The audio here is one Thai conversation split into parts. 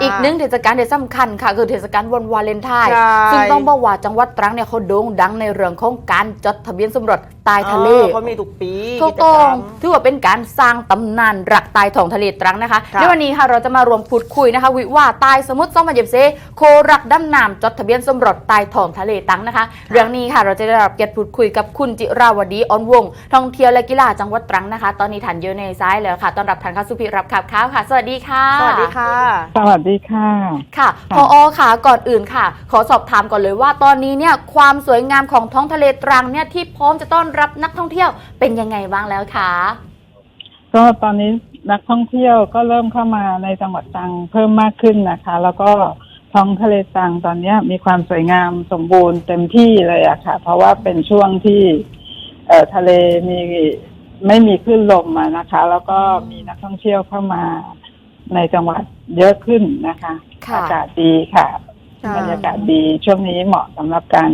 ค่ะอีกหนึ่งเทศกาลที่สำคัญค่ะ คือเทศกาลวันวาเลนไทน์ใช่ซึ่งต้องบอกว่าจังหวัดตรังเนี่ยเขาโด่งดังในเรื่องของการจดทะเบียนสมรสใต้ทะเลออเขามีทุกปีถูกจต้รอรงมถือว่าเป็นการสร้างตำนานรักตายท้องทะเลตรังนะคะค่ะในวันนี้ค่ะเราจะมารวมพูดคุยนะคะ วิว่าตายสมุทรสองพันยี่สิบโครักดำน้ำจดทะเบียนสมรสใต้ท้องทะเลตรังนะคะ เรื่องนี้ค่ะเราจะได้รับเกียรติพูดคุยกับคุณจิราวดีออนวงศ์ท่องเที่ยวและกีฬาจังหวัดตรังนะคะ ตอนนี้ทันเยอะในซ้ายแล้วค่ะต้อนรับทานเข้าสุพิรับขับข้าวค่ะ สวัสดีค่ะ สวัสดีค่ะสวัสดีค่ะ ค่ะพค่ะอค่ะก่อนอื่นค่ะ ขอสอบถามก่อนเลยว่าตอนนี้เนี่ยความสวยงามของท้องทะเลตรังเนี่ยที่พร้อมจะต้อนรับนักท่องเที่ยวเป็นยังไงบ้างแล้วคะก็ตอนนี้นักท่องเที่ยวก็เริ่มเข้ามาในจังหวัดตรังเพิ่มมากขึ้นนะคะ แล้วก็ท้องทะเลตรังตอนเนี้ยมีความสวยงามสมบูรณ์เต็มที่เลยอะค่ะ เพราะว่าเป็นช่วงที่เอ่อทะเลมีไม่มีคลื่นลมอะนะคะ แล้วก็มีนักท่องเที่ยวเข้ามา ในจังหวัดเยอะขึ้นนะคะค่ะ อากาศดีค่ะค่ะบรรยากาศดีช่วงนี้เหมาะสำหรับการ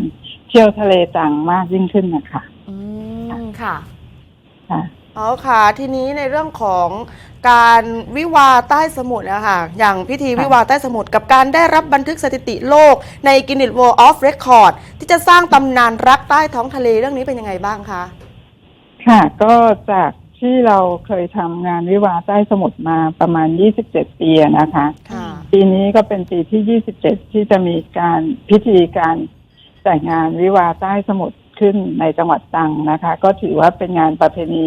เที่ยวทะเลตรังมากยิ่งขึ้นนะคะอืมค่ะค่ะอ๋อค่ะ ทีนี้ในเรื่องของการวิวาห์ใต้สมุทรนะคะอย่างพิธีค่ะวิวาห์ใต้สมุทรกับการได้รับบันทึกสถิติโลกใน Guinness World of Record ที่จะสร้างตำนานรักใต้ท้องทะเลเรื่องนี้เป็นยังไงบ้างคะ ค่ะก็จาก ที่เราเคยทำงานวิวาห์ใต้สมุทรมาประมาณ 27 ปีอะนะคะ ค่ะปีนี้ก็เป็นปีที่ 27 ที่จะมีการพิธีการแต่งงานวิวาห์ใต้สมุทรขึ้นในจังหวัดตรังนะคะ ก็ถือว่าเป็นงานประเพณี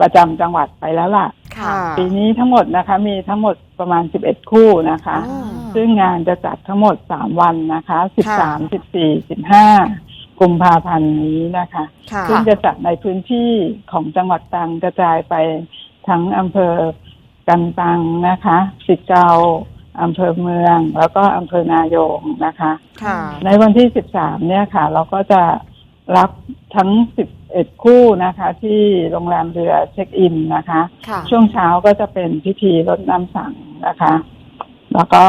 ประจำจังหวัดไปแล้วล่ะ ค่ะ ปีนี้ทั้งหมดนะคะ มีทั้งหมดประมาณ 11 คู่นะคะอืมซึ่งงานจะจัดทั้งหมด 3 วันนะคะค่ะ13 14 15 กุมภาพันธ์นี้นะคะค่ะซึ่งจะจัดในพื้นที่ของจังหวัดตรังกระจายไปทั้งอำเภอกันตังนะคะสิเกาอำเภอเมือง แล้วก็อำเภอนายงนะคะ ค่ะ ในวันที่ 13 เนี่ยค่ะ เราก็จะรับทั้ง 11 คู่นะคะ ที่โรงแรมเรือเช็คอินนะคะ ค่ะ ช่วงเช้าก็จะเป็นพิธีรดน้ำสังนะคะ แล้วก็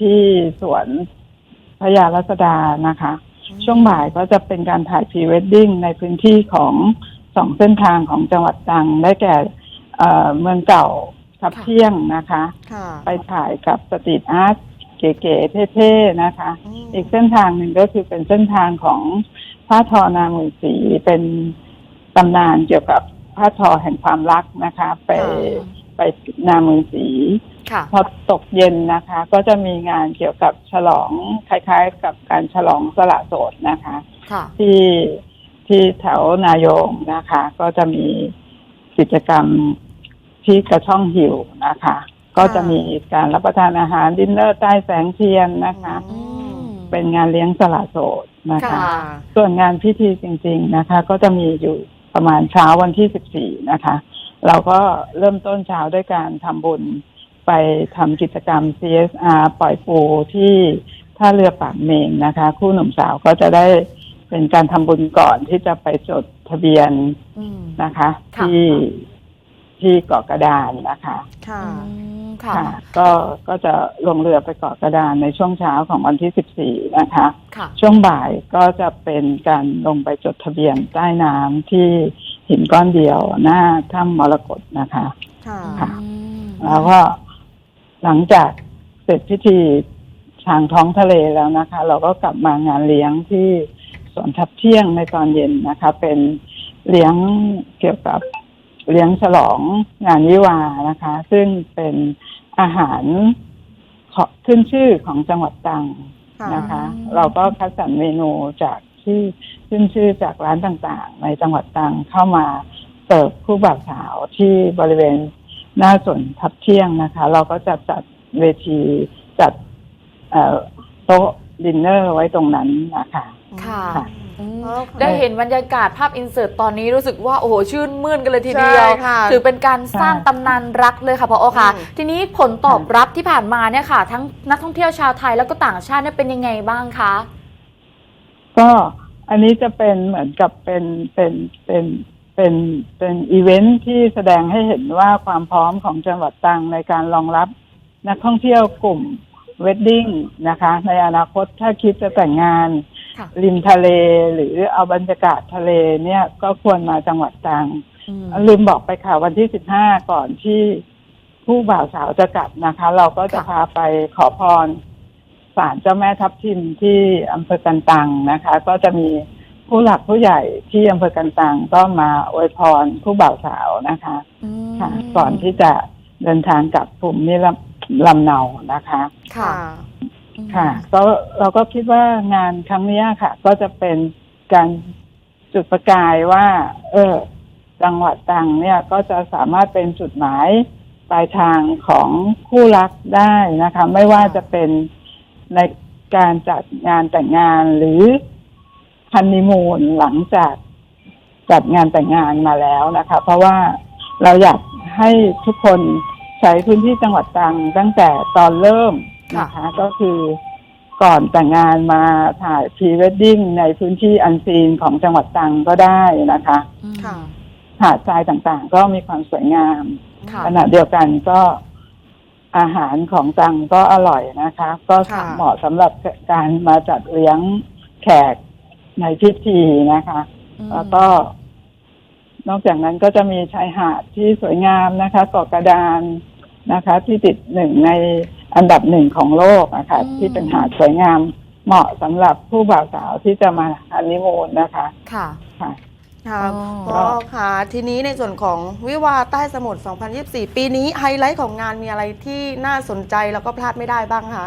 ที่สวนพญารัศดานะคะ ช่วงบ่ายก็จะเป็นการถ่ายพรีเวดดิ้งในพื้นที่ของสองเส้นทางของจังหวัดตรังได้แก่เอ่อเมืองเก่าทับค่ะเที่ยงนะคะค่ะไปถ่ายกับสตรีทอาร์ตเก๋ๆเท่ๆนะคะอืมอีกเส้นทางหนึ่งก็คือเป็นเส้นทางของผ้าทอนามือสีเป็นตำนานเกี่ยวกับผ้าทอแห่งความรักนะคะ ไปค่ะ ไปนามือสีค่ะพอตกเย็นนะคะ ก็จะมีงานเกี่ยวกับฉลองคล้ายๆ กับการฉลองสละโสดนะคะค่ะที่ที่แถวนายงนะคะ ก็จะมีกิจกรรมที่กระช่องหิวนะคะ ก็จะมีการรับประทานอาหารดินเนอร์ใต้แสงเทียนนะคะอืมเป็นงานเลี้ยงสละโสดนะคะค่ะส่วนงานพิธีจริง ๆนะคะ ก็จะมีอยู่ประมาณเช้าวันที่14นะคะ เราก็เริ่มต้นเช้าด้วยการทำบุญไปทำกิจกรรม CSR ปล่อยปูที่ท่าเรือปากเมงนะคะ คู่หนุ่มสาวก็จะได้เป็นการทำบุญก่อนที่จะไปจดทะเบียนอืมนะคะค่ะที่ที่เกาะกระดานนะคะค่ะอืมค่ะค่ะ ก็ก็จะลงเรือไปเกาะกระดานในช่วงเช้าของวันที่ 14 นะคะค่ะช่วงบ่ายก็จะเป็นการลงไปจดทะเบียนใต้น้ำที่ หินก้อนเดียวหน้าถ้ำมรกตนะคะ ค่ะ ค่ะอืมแล้วก็หลังจากเสร็จพิธีทางท้องทะเลแล้วนะคะ เราก็กลับมางานเลี้ยงที่สวนทับเที่ยงในตอนเย็นนะคะ เป็นเลี้ยงเกี่ยวกับเลี้ยงฉลองงานวิวาห์นะคะ ซึ่งเป็นอาหารขอขึ้นชื่อของจังหวัดตรังค่ะนะคะ เราก็คัดสรรเมนูจาก ที่ขึ้นชื่อจากร้านต่างๆ ในจังหวัดตรังเข้ามาเสิร์ฟผู้บ่าวสาวที่บริเวณหน้าสวนทับเที่ยงนะคะ เราก็จะจัดเวทีจัดเอ่อโต๊ะดินเนอร์ไว้ตรงนั้นนะคะค่ะค่ะอืมอ๋อค่ะได้เห็นบรรยากาศภาพอินเสิร์ตตอนนี้รู้สึกว่า โอ้โห ชื่นมื่นกันเลยทีเดียวใช่ค่ะถือเป็นการสร้างตำนานรักเลยค่ะพอค่ะอืมทีนี้ผลตอบรับที่ผ่านมาเนี่ยค่ะ ทั้งนักท่องเที่ยวชาวไทยแล้วก็ต่างชาติเนี่ยเป็นยังไงบ้างคะ ก็อันนี้จะเป็นเหมือนกับเป็นเป็นเป็นเป็นเป็นอีเวนท์ที่แสดงให้เห็นว่าความพร้อมของจังหวัดตรังในการรองรับ นักท่องเที่ยวกลุ่มเวดดิ้งนะคะ ในอนาคตถ้าคิดจะแต่งงานค่ะริมทะเลหรือเอาบรรยากาศทะเลเนี่ยก็ควรมาจังหวัดตรังอืมลืมบอกไปค่ะวันที่สิบห้าก่อนที่ผคู่บ่าวสาวจะกลับนะคะ เราก็จะค่ะพาไปขอพรศาลเจ้าแม่ทับทิมที่อำเภอกันตังนะคะ ก็จะมีผู้หลักผู้ใหญ่ที่อำเภอกันตังก็มาอวยพรผู้บ่าวสาวนะคะอืมค่ะก่อนที่จะเดินทางกลับภูมิลำลำเนานะคะ ค่ะค่ะก็เราก็คิดว่างานครั้งเนี้ยค่ะ ก็จะเป็นการจุดประกายว่า เออ จังหวัดตรังเนี่ยก็จะสามารถเป็นจุดหมายปลายทางของคู่รักได้นะคะ ไม่ว่าจะเป็น ในการจัดงานแต่งงานหรือฮันนีมูนหลังจากจัดงานแต่งงานมาแล้วนะคะ เพราะว่าเราอยากให้ทุกคนใช้พื้นที่จังหวัดตรังตั้งแต่ตอนเริ่มนะคะ ก็คือก่อนแต่งงานมาถ่ายพรีเวดดิ้งในพื้นที่อันซีนของจังหวัดตรังก็ได้นะคะค่ะหาดทรายต่างๆ ก็มีความสวยงามค่ะขณะเดียวกันก็ อาหารของตรังก็อร่อยนะคะ ก็ค่ะ เหมาะสำหรับการมาจัดเลี้ยงแขกในพิธีนะคะ อืมแล้วก็ นอกจากนั้นก็จะมีชายหาดที่สวยงามนะคะเกาะกระดานนะคะ ที่ติดหนึ่งในอันดับหนึ่งของโลกนะคะที่เป็นหาดสวยงามเหมาะสำหรับผู้บ่าวสาวที่จะมาฮันนีมูนนะคะ ค่ะ ค่ะ ค่ะอ๋อพอค่ะทีนี้ในส่วนของวิวาห์ใต้สมุทร 2024 ปีนี้ไฮไลท์ของงานมีอะไรที่น่าสนใจแล้วก็พลาดไม่ได้บ้างคะ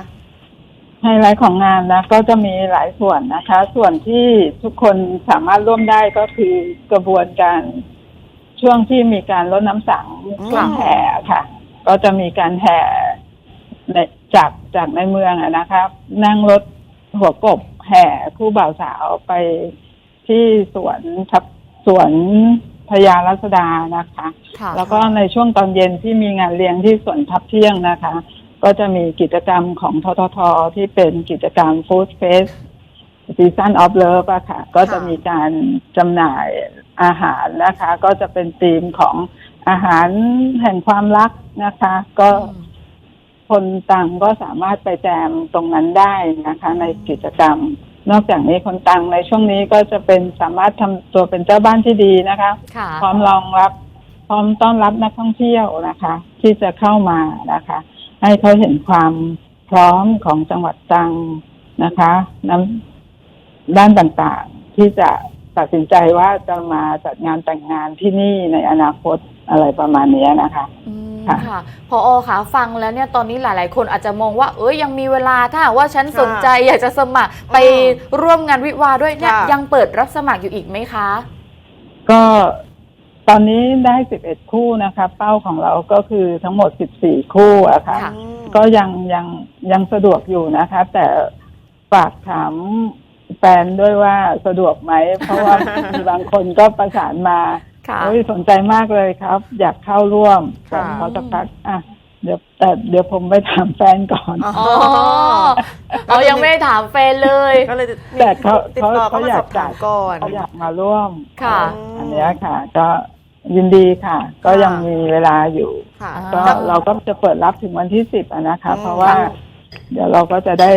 ไฮไลท์ของงานนะก็จะมีหลายส่วนนะคะ ส่วนที่ทุกคนสามารถร่วมได้ก็คือกระบวนการช่วงที่มีการลดน้ำสังอืมช่วงแห่ค่ะ ก็จะมีการแห่ในจากจากในเมืองอะนะครับ นั่งรถหัวกบแห่คู่บ่าวสาวไปที่สวนทับ สวนพญารัศดานะคะ ค่ะแล้วก็ในช่วงตอนเย็นที่มีงานเลี้ยงที่สวนทับเที่ยงนะคะ ก็จะมีกิจกรรมของททท ที่เป็นกิจกรรมฟู้ดเฟสซีซันออฟเลิฟอะค่ะ ก็จะมีการจำหน่ายอาหารนะคะ ก็จะเป็นธีมของอาหารแห่งความรักนะคะ ก็คนตังก็สามารถไปแจมตรงนั้นได้นะคะ ในกิจกรรม นอกจากนี้คนตังในช่วงนี้ก็จะเป็นสามารถทำตัวเป็นเจ้าบ้านที่ดีนะคะค่ะพร้อมรองรับ พร้อมต้อนรับนักท่องเที่ยวนะคะ ที่จะเข้ามานะคะ ให้เขาเห็นความพร้อมของจังหวัดตรังนะคะน้ำด้านต่างๆ ที่จะตัดสินใจว่าจะมาจัดงานแต่งงานที่นี่ในอนาคตอะไรประมาณเนี้ยนะคะอืม ค่ะค่ะพออค่ะฟังแล้วเนี่ยตอนนี้หลาย ๆ คนอาจจะมองว่า เอ้ยยังมีเวลาถ้าหากว่าฉันค่ะสนใจอยากจะสมัครไปอืมร่วมงานวิวาห์ด้วยเนี่ยค่ะยังเปิดรับสมัครอยู่อีกไหมคะ ก็ตอนนี้ได้ 11 คู่นะคะ เป้าของเราก็คือทั้งหมด 14 คู่อะค่ะค่ะอืมก็ยังยังยังสะดวกอยู่นะคะ แต่ฝากถามแฟนด้วยว่าสะดวกไหม เพราะว่ามีบางคนก็ประสานมา ค่ะ โอ้ยสนใจมากเลยครับ อยากเข้าร่วมค่ะแต่เขาสักพักอะเดี๋ยวแต่เดี๋ยวผมไปถามแฟนก่อนอ๋ออ๋อเรายังไม่ได้ถามแฟนเลย ก็เลยแต่เขาติดต่อเขาเข้ามาอยาก สอบถามก่อน เขาอยากมาร่วมค่ะ อันเนี้ยค่ะ ก็ยินดีค่ะ ก็ค่ะยังมีเวลาอยู่ ค่ะ ก็อ่า เราก็จะเปิดรับถึงวันที่สิบนะคะ อืม เพราะว่า เดี๋ยวเราก็จะได้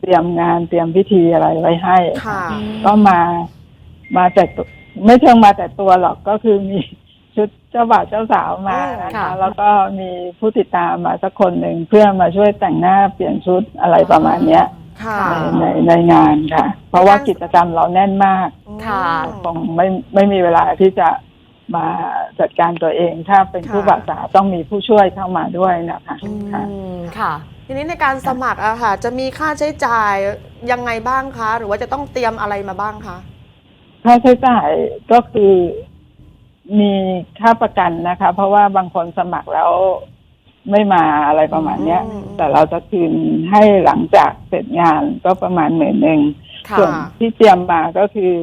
เตรียมงานเตรียมพิธีอะไรไว้ให้ ค่ะ ก็มามาแต่ตัว ไม่เชิงมาแต่ตัวหรอกก็คือมีชุดเจ้าบ่าวเจ้าสาวมานะค่ะคะแล้วก็มีผู้ติดตามมาสักคนหนึ่งเพื่อมาช่วยแต่งหน้าเปลี่ยนชุดอะไรประมาณเนี้ยค่ะในในในงานค่ะ เพราะว่ากิจกรรมเราแน่นมากค่ะคงไม่ไม่มีเวลาที่จะมาจัดการตัวเองถ้าเป็นผู้ค่ะบ่าวสาวต้องมีผู้ช่วยเข้ามาด้วยนะคะอืมค่ะอืมค่ะ ทีนี้ในการสมัครอะค่ะ จะมีค่าใช้จ่ายยังไงบ้างคะ หรือว่าจะต้องเตรียมอะไรมาบ้างคะ ค่าใช้จ่ายก็คือมีค่าประกันนะคะ เพราะว่าบางคนสมัครแล้วไม่มาอะไรประมาณเนี้ย อืม แต่เราจะคืนให้หลังจากเสร็จงานก็ประมาณหมื่นหนึ่ง ค่ะ ส่วนที่เตรียมมาก็คือ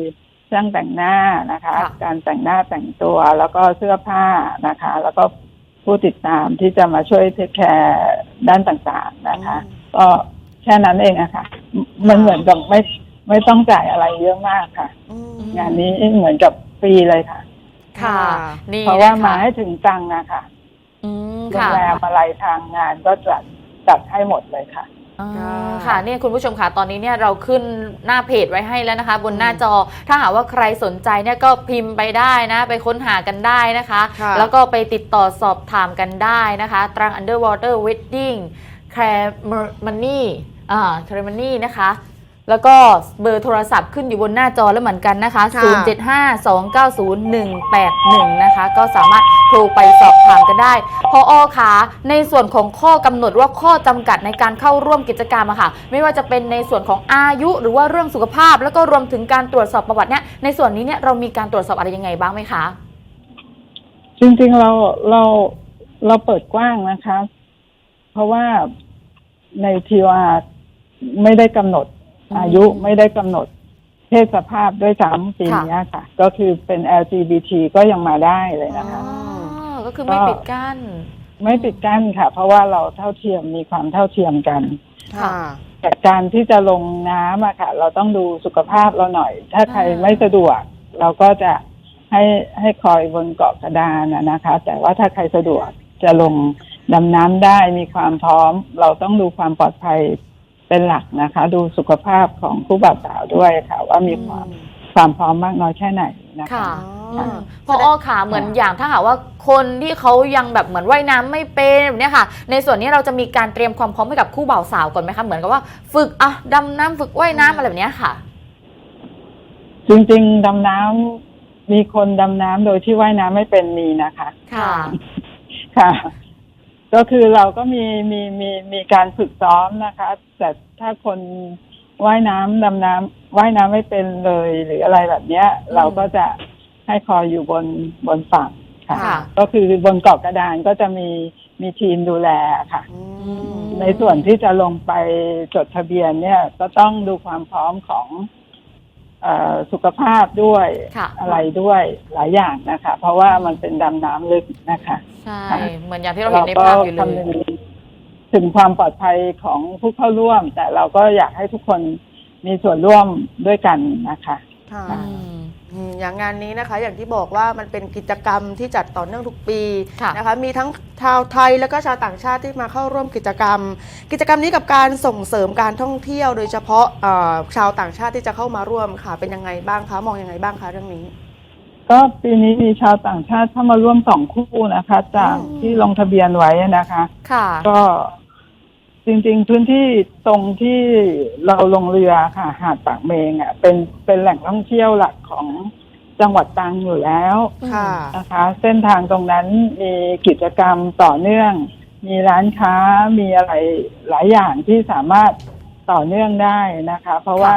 ช่างแต่งหน้านะคะ ค่ะ การแต่งหน้าแต่งตัวแล้วก็เสื้อผ้านะคะ แล้วก็ผู้ติดตามที่จะมาช่วยเทคแคร์ด้านต่างๆนะคะ ก็แค่นั้นเองอะค่ะมันเหมือนกับไม่ไม่ต้องจ่ายอะไรเยอะมากค่ะ อืม งานนี้เหมือนกับฟรีเลยค่ะ ค่ะ นี่เพราะว่านะคะมาให้ถึงตังค์นะคะอืมโรงค่ะแรมอะไรทางงานก็จัดจัดให้หมดเลยค่ะอ่าค่ะค่ะเนี่ยคุณผู้ชมค่ะตอนนี้เนี่ยเราขึ้นหน้าเพจไว้ให้แล้วนะคะ บนหน้าจอถ้าหากว่าใครสนใจเนี่ยก็พิมพ์ไปได้นะ ไปค้นหากันได้นะคะค่ะแล้วก็ไปติดต่อสอบถามกันได้นะคะตรัง underwater wedding c r a m o n y อ่า c r a m o n y นะคะ แล้วก็เบอร์โทรศัพท์ขึ้นอยู่บนหน้าจอแล้วเหมือนกันนะคะ ค่ะ 0752901181 นะคะ ก็สามารถโทรไปสอบถามกันได้ พออคะในส่วนของข้อกำหนดว่าข้อจำกัดในการเข้าร่วมกิจกรรมอะค่ะ ไม่ว่าจะเป็นในส่วนของอายุหรือว่าเรื่องสุขภาพ แล้วก็รวมถึงการตรวจสอบประวัติเนี่ย ในส่วนนี้เนี่ยเรามีการตรวจสอบอะไรยังไงบ้างไหมคะ จริงๆเราเราเราเปิดกว้างนะคะ เพราะว่าในทีวาไม่ได้กำหนด อืมอายุไม่ได้กำหนดเพศสภาพด้วยซ้ำปีค่ะนี้ค่ะ ก็คือเป็น LGBT ก็ยังมาได้เลยนะคะ อ๋อก็คือไม่ปิดกั้น ไม่ปิดกั้นค่ะ เพราะว่าเราเท่าเทียมมีความเท่าเทียมกัน ค่ะ แต่การที่จะลงน้ำอะค่ะ เราต้องดูสุขภาพเราหน่อย ถ้าใครอ่าไม่สะดวก เราก็จะให้ให้คอยบนเกาะกระดานอะนะคะ แต่ว่าถ้าใครสะดวกจะลงดำน้ำได้มีความพร้อม เราต้องดูความปลอดภัย เป็นหลักนะคะ ดูสุขภาพของผู้บ่าวสาวด้วยค่ะ ว่ามีความความพร้อมมากน้อยแค่ไหนนะคะค่ะอ๋อพออขาเหมือนอย่างถ้าหากว่าคนที่เขายังแบบเหมือนว่ายน้ำไม่เป็นแบบเนี้ยค่ะ ในส่วนนี้เราจะมีการเตรียมความพร้อมให้กับคู่บ่าวสาวก่อนไหมคะเหมือนกับว่าฝึกอะดำน้ำฝึกว่ายน้ำอะไรแบบเนี้ยค่ะ จริงๆดำน้ำมีคนดำน้ำโดยที่ว่ายน้ำไม่เป็นมีนะคะ ค่ะ ค่ะ ก็คือเราก็มีมีมีมีการฝึกซ้อมนะคะ แต่ถ้าคนว่ายน้ำดำน้ำว่ายน้ำไม่เป็นเลยหรืออะไรแบบเนี้ย อืมเราก็จะให้คอยอยู่บนบนฝั่งค่ะ ค่ะ ก็คือบนเกาะกระดานก็จะมีมีทีมดูแลค่ะ อืม ในส่วนที่จะลงไปจดทะเบียนเนี่ย ก็ต้องดูความพร้อมของเออ สุขภาพด้วยค่ะอะไรด้วยหลายอย่างนะคะ เพราะว่ามันเป็นดำน้ำลึกนะคะ ใช่ เหมือนอย่างที่เราเห็นในภาพอยู่เลก็ยคำนึงถึงความปลอดภัยของผู้เข้าร่วม แต่เราก็อยากให้ทุกคนมีส่วนร่วมด้วยกันนะคะค่ะ อืมอืมอย่างงานนี้นะคะอย่างที่บอกว่ามันเป็นกิจกรรมที่จัดต่อเนื่องทุกปีค่ะนะคะมีทั้งชาวไทยแล้วก็ชาวต่างชาติที่มาเข้าร่วมกิจกรรม กิจกรรมนี้กับการส่งเสริมการท่องเที่ยว โดยเฉพาะเอ่อชาวต่างชาติที่จะเข้ามาร่วมค่ะ เป็นยังไงบ้างคะมองยังไงบ้างคะเรื่องนี้ ก็ปีนี้มีชาวต่างชาติเข้ามาร่วมสองคู่นะคะ จากอืม ที่ลงทะเบียนไว้นะคะ ค่ะ ก็ จริง ๆ พื้นที่ตรงที่เราลงเรือค่ะหาดปากเมงอะเป็นเป็นแหล่งท่องเที่ยวหลักของจังหวัดตรังอยู่แล้วค่ะ นะคะ เส้นทางตรงนั้นมีกิจกรรมต่อเนื่อง มีร้านค้ามีอะไรหลายอย่างที่สามารถต่อเนื่องได้นะคะ เพราะว่า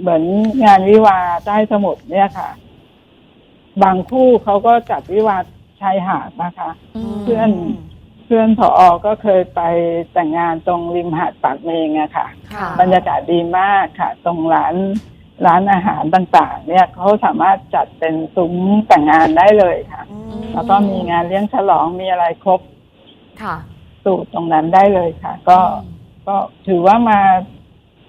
เหมือนงานวิวาห์ใต้สมุทรเนี่ยค่ะ บางคู่เขาก็จัดวิวาห์ชายหาดนะคะเพื่อนเพื่อนผออก็เคยไปแต่งงานตรงริมหาดปากเมงอะค่ะ ค่ะ บรรยากาศดีมากค่ะ ตรงร้านร้านอาหารต่างๆ เนี่ยเขาสามารถจัดเป็นซุ้มแต่งงานได้เลยค่ะ อืมแล้วก็มีงานเลี้ยงฉลองมีอะไรครบค่ะสูตรตรงนั้นได้เลยค่ะ ก็ก็ถือว่ามา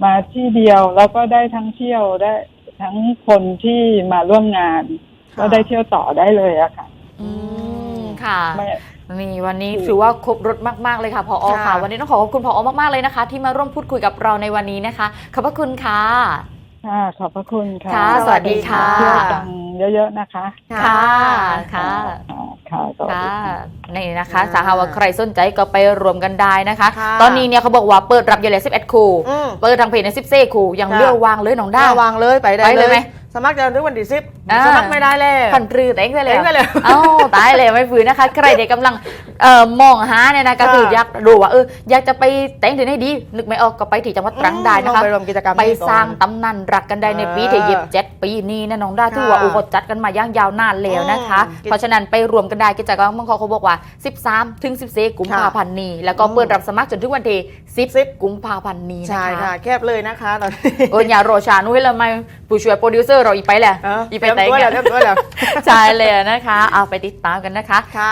มาที่เดียวแล้วก็ได้ทั้งเที่ยวได้ทั้งคนที่มาร่วมงานค่ะก็ได้เที่ยวต่อได้เลยอะค่ะ อืมค่ะ ไม่ นี่วันนี้ถือว่าครบรถมาก ๆ เลยค่ะพออค่ะค่ะวันนี้ต้องขอขอบคุณพอมาก ๆ เลยนะคะ ที่มาร่วมพูดคุยกับเราในวันนี้นะคะ ขอบพระคุณค่ะค่ะขอบพระคุณค่ะค่ะสวัสดีค่ะเที่ยวตังเยอะๆนะคะ ค่ะ ค่ะ ค่ะสวัสดีค่ะค่ะนี่นะคะค่ะสาหากว่าใครสนใจก็ไปรวมกันได้นะคะค่ะตอนนี้เนี่ยเขาบอกว่าเปิดรับอยู่แล้ว11 คู่อืมเปิดทางเพจใน 14 คู่ ยังค่ะเลือกวางเลยน้องด้าได้วางเลยไปได้ไปเลยไหม สมัครจะถึงวันที่สิบอ่า สมัครไม่ได้แล้วพันปรือแต่งได้เลยแต่งได้เลยเอ้าตายเลยไม่ฝืนนะคะ ใครเด็กกำลังเอ่อมองหาเนี่ยนะก็คือค่ะ อยากดูว่าเอออยากจะไปแต่งถึงให้ดี นึกไม่ออกก็ไปที่จังหวัดตรังได้นะคะ ไปรวมกิจกรรมไปนี้ก่อน สร้างตำนานรักกันได้ในปีเออที่เย็บเจ็ดปีนี้นะน้องด้าค่ะถือว่าโอ้โหจัดกันมาย่างยาวนานแล้วนะคะ อืมเพราะฉะนั้นไปรวมกันได้กิจกรรมบางคนเขาบอกว่า 13 ถึง 14 กุมภาพันธ์นี้ แล้วก็อืมเปิดรับสมัครจนถึงวันที่ 10กุมภาพันธ์นี้นะใช่คะค่ะแคบเลยนะคะตอนนี้เอออย่ารอช้านุ้ยเลยไหมผู้ช่วยโปรดิวเซอร์เราอีไปแหละเอออีเตไปรียมแต่งตัวแล้วอะเตรียมตัวแล้ว ใช่เลยนะคะ เอาไปติดตามกันนะคะ ค่ะ